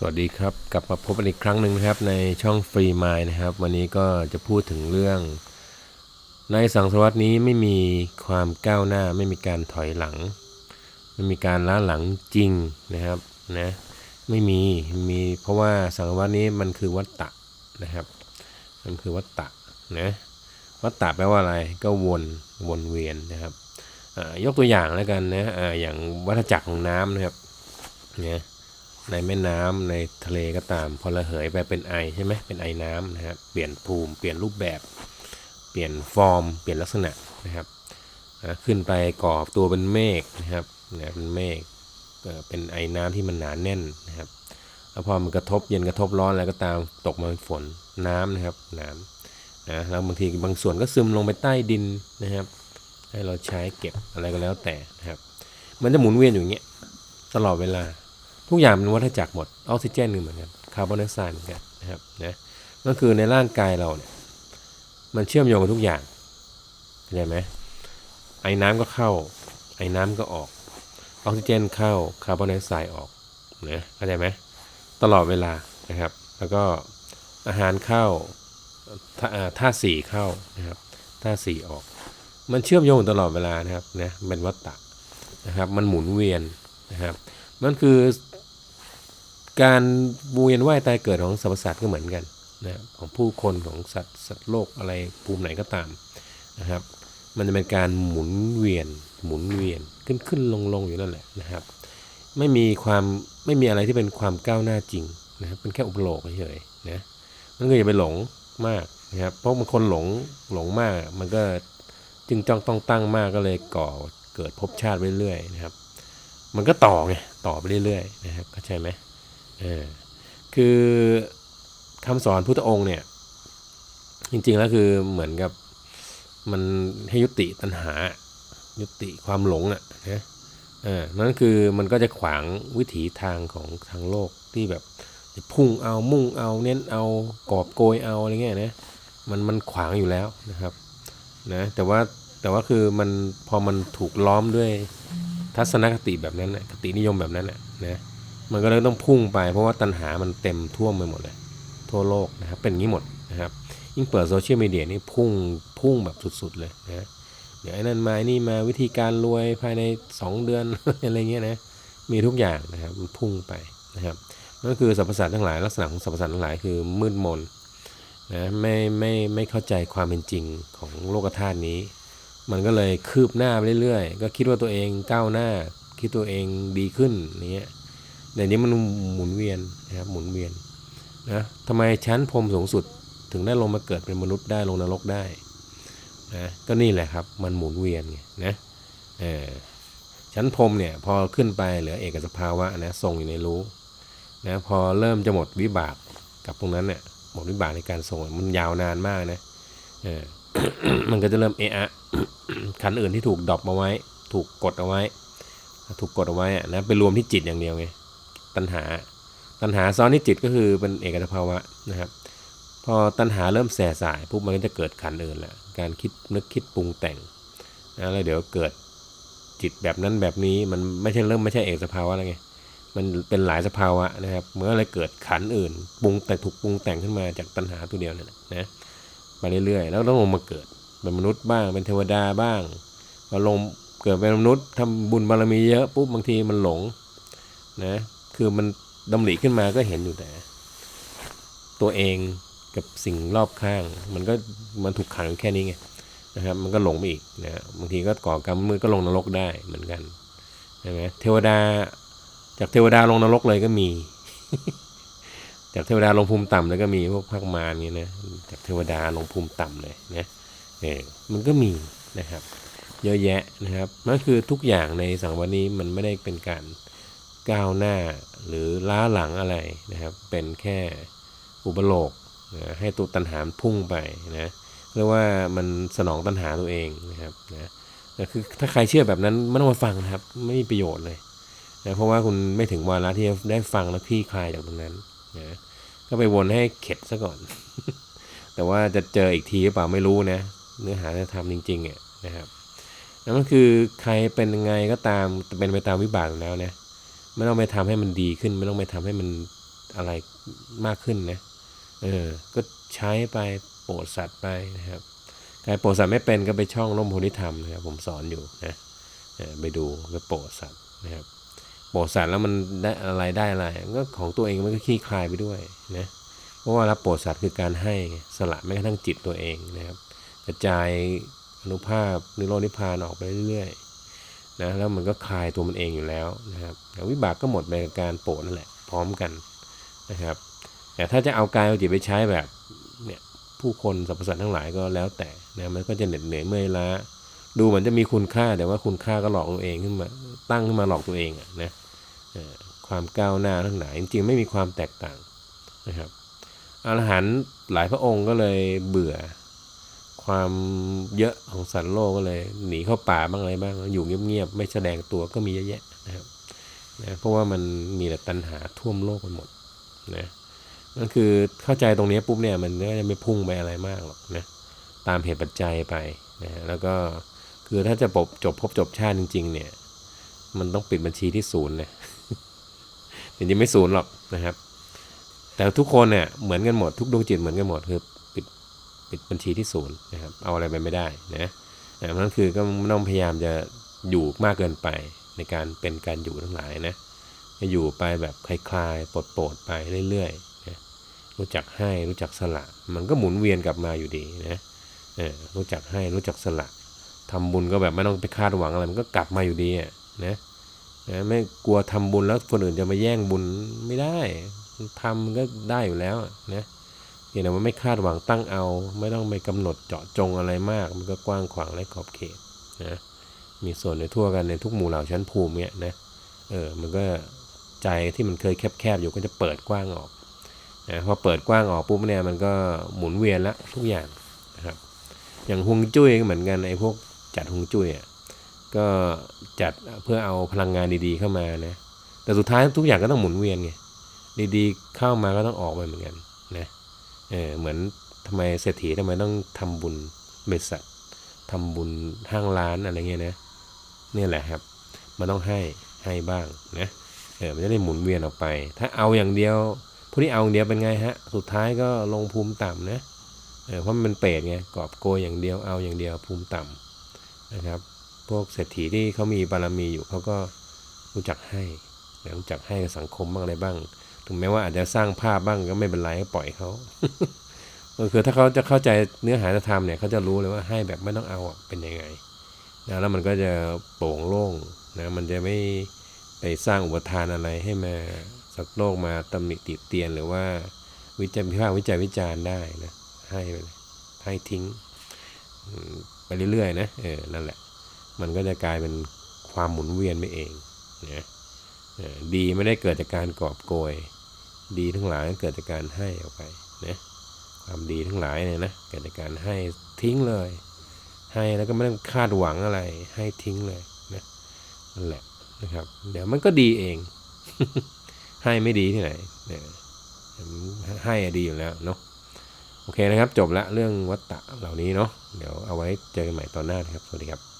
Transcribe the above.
สวัสดีครับ กลับมาพบกันอีกครั้งหนึ่งนะครับในช่องฟรีไมายนะครับ วันนี้ก็จะพูดถึงเรื่อง ในสังสารวัตนี้ไม่มีความก้าวหน้า ไม่มีการถอยหลัง ไม่มีการล้าหลังจริงนะครับนะไม่มีมีเพราะว่าสังสารวัตนี้มันคือวัตตะนะครับ มันคือวัตตะนะวัตตะแปลว่าอะไรก็วนวนเวียนนะครับยกตัวอย่างแล้วกันนะออย่างวัฏจักรของน้ำนะครับเนี่ย ในแม่น้ำในทะเลก็ตาม พอระเหยไปเป็นไอใช่ไหมเป็นไอน้ำนะครับเปลี่ยนภูมิเปลี่ยนรูปแบบ เปลี่ยนฟอร์ม เปลี่ยนลักษณะนะครับขึ้นไปก่อตัวเป็นเมฆนะครับเนี่ยเป็นเมฆเป็นไอน้ำที่มันหนาแน่นนะครับแล้วพอมันกระทบเย็นกระทบร้อนอะไรก็ตามตกมาเป็นฝนน้ำนะครับน้ำนะแล้วบางทีบางส่วนก็ซึมลงไปใต้ดินนะครับ ให้เราใช้เก็บอะไรก็แล้วแต่นะครับ มันจะหมุนเวียนอยู่อย่างเงี้ยตลอดเวลา ทุกอย่างเป็นวัฏจักรหมดออกซิเจนหนึ่งเหมือนกันคาร์บอนไดออกไซด์เหมือนกันนะครับนะก็คือในร่างกายเราเนี่ยมันเชื่อมโยงกับทุกอย่างเข้าใจไหมไอ้น้ำก็เข้า ไอ้น้ำก็ออกออกซิเจนเข้าคาร์บอนไดออกไซด์ออกนะเข้าใจไหมตลอดเวลานะครับ แล้วก็อาหารเข้าถ้าอ่าท่าสี่เข้านะครับท่าสี่ออก มันเชื่อมโยงตลอดเวลานะครับนะเป็นวัฏฏะนะครับ มันหมุนเวียนนะครับมันคือ การเวียนว่ายตายเกิดของสรรพสัตว์ก็เหมือนกันนะของผู้คนของสัตว์สัตว์โลกอะไรภูมิไหนก็ตามนะครับ มันจะเป็นการหมุนเวียนหมุนเวียนขึ้นขึ้นลงลงอยู่นั่นแหละนะครับ ไม่มีความไม่มีอะไรที่เป็นความก้าวหน้าจริงนะครับเป็นแค่อุปโลกเฉยๆนะมันก็อย่าไปหลงมากนะครับเพราะบางคนหลงหลงมาก มันก็จึงจ้องต้องตั้งมากก็เลยก่อเกิดภพชาติเรื่อยๆนะครับ มันก็ต่อไงต่อไปเรื่อยๆนะครับเข้าใจไหม คือคำสอนพุทธองค์เนี่ย จริงๆแล้วคือเหมือนกับมันให้ยุติตัณหา ยุติความหลงอะนะเออนั่นคือมันก็จะขวางวิถีทางของทางโลกที่แบบพุ่งเอามุ่งเอาเน้นเอากอบโกยเอาอะไรเงี้ยนะมันมันขวางอยู่แล้วนะครับนะแต่ว่าแต่ว่าคือมันพอมันถูกล้อมด้วยทัศนคติแบบนั้นนะคตินิยมแบบนั้นนะนะ มันก็เลยต้องพุ่งไป เพราะว่าตัณหามันเต็มท่วมไปหมดเลย ทั่วโลกนะครับ เป็นอย่างนี้หมดนะครับ ยิ่งเปิดโซเชียลมีเดียนี่พุ่งพุ่งแบบสุดๆเลยนะเดี๋ยวไอ้นั่นมาไอ้นี่มาวิธีการรวยภายใน 2 เดือนอะไรเงี้ยนะมีทุกอย่างนะครับมันพุ่งไปนะครับนั่นคือสรรพสัตว์ทั้งหลายลักษณะของสรรพสัตว์ทั้งหลายคือมืดมนนะไม่ไม่ไม่เข้าใจความเป็นจริงของโลกธาตุนี้ มันก็เลยคืบหน้าไปเรื่อยๆ ก็คิดว่าตัวเองก้าวหน้า คิดตัวเองดีขึ้นอย่างเงี้ย แต่นี้มันหมุนเวียนนะครับหมุนเวียนนะทำไมชั้นพรมสูงสุดถึงได้ลงมาเกิดเป็นมนุษย์ได้ลงนรกได้นะก็นี่แหละครับมันหมุนเวียนไงนะเออชั้นพรมเนี่ยพอขึ้นไปเหลือเอกสภาวะนะทรงอยู่ในรู้นะพอเริ่มจะหมดวิบากกับตรงนั้นเนี่ยหมดวิบากในการส่งมันยาวนานมากนะเออมันก็จะเริ่มเอะอะขันอื่นที่ถูกดรอปมาไว้ ถูกกดเอาไว้ ถูกกดเอาไว้อะนะไปรวมที่จิตอย่างเดียวไง ตัณหา ตัณหาซ้อนที่จิตก็คือเป็นเอกสภาวะนะครับ พอตัณหาเริ่มแส่สายปุ๊บมันก็จะเกิดขันอื่นแหละการคิดนึกคิดปรุงแต่งนะแล้วเดี๋ยวเกิดจิตแบบนั้นแบบนี้มันไม่ใช่เริ่มไม่ใช่เอกสภาวะแล้วไงมันเป็นหลายสภาวะนะครับเมื่ออะไรเกิดขันอื่นปรุงแต่ถูกปรุงแต่งขึ้นมาจากตัณหาตัวเดียวนี่ยนะไปเรื่อยๆแล้วต้องลงมาเกิดเป็นมนุษย์บ้างเป็นเทวดาบ้างพอลงเกิดเป็นมนุษย์ทำบุญบารมีเยอะปุ๊บบางทีมันหลงนะ คือมันดำริขึ้นมาก็เห็นอยู่แต่ ตัวเองกับสิ่งรอบข้าง มันก็มันถูกขังแค่นี้ไงนะครับ มันก็หลงไปอีกนะบางทีก็ก่อกรรมมือก็ลงนรกได้เหมือนกันใช่ไหมเทวดา จากเทวดาลงนรกเลยก็มี จากเทวดาลงภูมิต่ำแล้วก็มีพวกภาคมารนี่นะจากเทวดาลงภูมิต่ำเลยนะเออมันก็มีนะครับ เยอะแยะนะครับนั่นคือทุกอย่างในสังวันนี้มันไม่ได้เป็นการ ก้าวหน้าหรือล้าหลังอะไรนะครับ เป็นแค่อุปโลกนะให้ตัวตัณหามพุ่งไปนะเรียกว่ามันสนองตัณหาตัวเองนะครับนะแต่คือถ้าใครเชื่อแบบนั้นไม่ต้องมาฟังนะครับ ไม่มีประโยชน์เลยนะเพราะว่าคุณไม่ถึงวาระที่จะได้ฟังและคลี่คลายจากตรงนั้นนะก็ไปวนให้เข็ดซะก่อน แต่ว่าจะเจออีกทีหรือเปล่าไม่รู้นะ เนื้อหาจะทำจริงๆอะนะครับนั่นก็คือใครเป็นยังไงก็ตามเป็นไปตามวิบากแล้วนะ ไม่ต้องไปทำให้มันดีขึ้น ไม่ต้องไปทำให้มันอะไรมากขึ้นนะเออก็ใช้ไปโปรดสัตว์ไปนะครับใครโปรดสัตว์ไม่เป็นก็ไปช่องร่มโพธิธรรมนะครับผมสอนอยู่นะไปดูไปโปรดสัตว์นะครับโปรดสัตว์แล้วมันได้อะไรได้อะไรก็ของตัวเองมันก็คลี่คลายไปด้วยนะเพราะว่ารับโปรดสัตว์คือการให้สละแม้กระทั่งจิตตัวเองนะครับกระจายอนุภาพนิโรธนิพพานออกไปเรื่อยๆ นะแล้วมันก็คลายตัวมันเองอยู่แล้วนะครับแล้ววิบากก็หมดไปกับการโปรดนั่นแหละพร้อมกันนะครับ แต่ถ้าจะเอากายเอาจิตไปใช้แบบเนี่ยผู้คนสรรพสัตว์ทั้งหลายก็แล้วแต่นะมันก็จะเหน็ดเหนื่อยเมื่อยล้าดูเหมือนจะมีคุณค่าแต่ว่าคุณค่าก็หลอกตัวเองขึ้นมาตั้งขึ้นมาหลอกตัวเองอะนะความก้าวหน้าทั้งหลายจริงๆไม่มีความแตกต่างนะครับอรหันต์หลายพระองค์ก็เลยเบื่อ ความเยอะของสัตว์โลกก็เลย หนีเข้าป่าบ้างอะไรบ้าง อยู่เงียบๆไม่แสดงตัวก็มีเยอะแยะนะครับนะเพราะว่ามันมีแต่ตัณหาท่วมโลกไปหมดนะนั่นคือเข้าใจตรงนี้ปุ๊บเนี่ยมันก็จะไม่พุ่งไปอะไรมากหรอกนะตามเหตุปัจจัยไปนะแล้วก็คือถ้าจะจบจบพบจบชาติจริง ๆ เนี่ย มันต้องปิดบัญชีที่ศูนย์นะจริงไม่ศูนย์หรอกนะครับ แต่ทุกคนเนี่ยเหมือนกันหมดทุกดวงจิตเหมือนกันหมดคือ ปิดปิดบัญชีที่ศูนย์นะครับ เอาอะไรไปไม่ได้นะนะนั่นคือก็ไม่ต้องพยายามจะอยู่มากเกินไปในการเป็นการอยู่ทั้งหลายนะจะอยู่ไปแบบคลายๆปลดโปรดไปเรื่อยๆนะรู้จักให้รู้จักสละ มันก็หมุนเวียนกลับมาอยู่ดีนะเออรู้จักให้รู้จักสละทำบุญก็แบบไม่ต้องไปคาดหวังอะไรมันก็กลับมาอยู่ดีอะนะนะไม่กลัวทำบุญแล้วคนอื่นจะมาแย่งบุญไม่ได้ทำมันก็ได้อยู่แล้วนะ เพียงแต่ว่าไม่คาดหวังตั้งเอา ไม่ต้องไปกำหนดเจาะจงอะไรมาก มันก็กว้างขวางและขอบเขตนะมีส่วนในทั่วกันในทุกหมู่เหล่าชั้นภูมิเนี่ยนะเออมันก็ใจที่มันเคยแคบๆอยู่ก็จะเปิดกว้างออกนะพอเปิดกว้างออกปุ๊บเนี่ยมันก็หมุนเวียนละทุกอย่างนะครับอย่างฮวงจุ้ยก็เหมือนกันไอ้พวกจัดฮวงจุ้ยอะก็จัดเพื่อเอาพลังงานดีๆเข้ามานะแต่สุดท้ายทุกอย่างก็ต้องหมุนเวียนไงดีๆเข้ามาก็ต้องออกไปเหมือนกันนะ เออเหมือนทำไมเศรษฐีทำไมต้องทำบุญบริษัททำบุญห้างร้านอะไรเงี้ยนะเนี่ยแหละครับ มันต้องให้ให้บ้างนะเออมันจะได้หมุนเวียนออกไป ถ้าเอาอย่างเดียวผู้ที่เอาอย่างเดียวเป็นไงฮะ สุดท้ายก็ลงภูมิต่ำนะเออเพราะมันเป็นเปรตไงกอบโกยอย่างเดียวเอาอย่างเดียวภูมิต่ำนะครับ พวกเศรษฐีที่เขามีบารมีอยู่เขาก็รู้จักให้รู้จักให้กับสังคมบ้างอะไรบ้าง ถึงแม้ว่าอาจจะสร้างภาพบ้างก็ไม่เป็นไรก็ปล่อยเขาคือถ้าเขาจะเข้าใจเนื้อหาธรรมเนี่ยเขาจะรู้เลยว่าให้แบบไม่ต้องเอาเป็นยังไงนะแล้วมันก็จะโปร่งโล่งนะมันจะไม่ไปสร้างอุปทานอะไรให้มาสักโลกมาตำหนิติเตียนหรือว่าวิจารณ์พิพากษ์วิจัยวิจารณ์ได้นะให้ไปให้ทิ้งไปเรื่อยๆนะเออนั่นแหละ มันก็จะกลายเป็นความหมุนเวียนไปเองนะดีไม่ได้เกิดจากการกอบโกย ดีทั้งหลายเกิดจากการให้ออกไปนะความดีทั้งหลายเนี่ยนะเกิดจากการให้ทิ้งเลย ให้แล้วก็ไม่ต้องคาดหวังอะไร ให้ทิ้งเลยนะนั่นแหละนะครับ เดี๋ยวมันก็ดีเอง ให้ไม่ดีที่ไหนเนี่ยให้อะดีอยู่แล้วเนาะโอเคนะครับ จบละเรื่องวัตตะเหล่านี้เนาะเดี๋ยวเอาไว้เจอกันใหม่ตอนหน้านะครับ สวัสดีครับ